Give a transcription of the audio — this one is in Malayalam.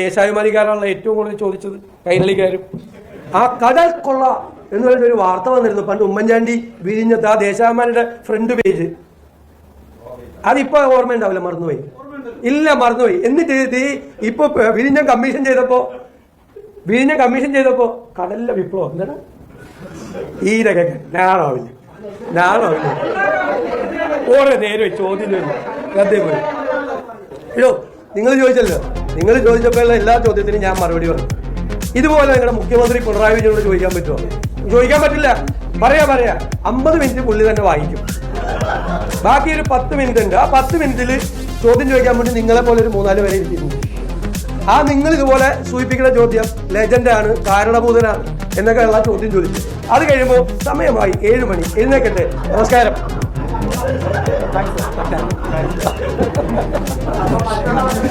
ദേശാഭിമാനിക്കാരാണല്ലോ ഏറ്റവും കൂടുതൽ ചോദിച്ചത് കൈരളിക്കാരും. ആ കടൽ കൊള്ള എന്ന് പറയുന്ന ഒരു വാർത്ത വന്നിരുന്നു പണ്ട് ഉമ്മൻചാണ്ടി വിരിഞ്ഞത്ത് ആ ദേശാഭിമാനിയുടെ ഫ്രണ്ട് പേജ്. അതിപ്പോ ഓർമ്മ ഉണ്ടാവില്ല മറന്നുപോയി. ഇല്ല മറന്നുപോയി. എന്നിട്ട് ഇപ്പൊ വിരിഞ്ഞ കമ്മീഷൻ ചെയ്തപ്പോ വിരിഞ്ഞ കമ്മീഷൻ ചെയ്തപ്പോ കടലിലെ വിപ്ലവം എന്താണ്? ഈ രകൻ ഞാനാവില്ല ഞാനാവില്ല ഓരോ നേരം ചോദ്യം ചോദിച്ചു ഇടോ നിങ്ങൾ ചോദിച്ചല്ലോ. നിങ്ങൾ ചോദിച്ചപ്പോഴുള്ള എല്ലാ ചോദ്യത്തിനും ഞാൻ മറുപടി പറഞ്ഞു. ഇതുപോലെ നിങ്ങളുടെ മുഖ്യമന്ത്രി പിണറായി വിജയനോട് ചോദിക്കാൻ പറ്റുമോ? ചോദിക്കാൻ പറ്റില്ല. പറയാ പറയാ. അമ്പത് മിനിറ്റ് പുള്ളി തന്നെ വായിക്കും. ബാക്കി ഒരു പത്ത് മിനിറ്റ് ഉണ്ട്. ആ പത്ത് മിനിറ്റിൽ ചോദ്യം ചോദിക്കാൻ വേണ്ടി നിങ്ങളെ പോലെ ഒരു മൂന്നാൽ പേരെ ഇരിക്കുന്നു ആ നിങ്ങൾ ഇതുപോലെ സൂചിപ്പിക്കുന്ന ചോദ്യം ലെജൻഡാണ് കാരണഭൂതനാണ് എന്നൊക്കെയുള്ള ചോദ്യം ചോദിച്ചു. അത് കഴിയുമ്പോൾ സമയമായി ഏഴ് മണി. എഴുന്നേക്കട്ടെ. നമസ്കാരം. நம்ம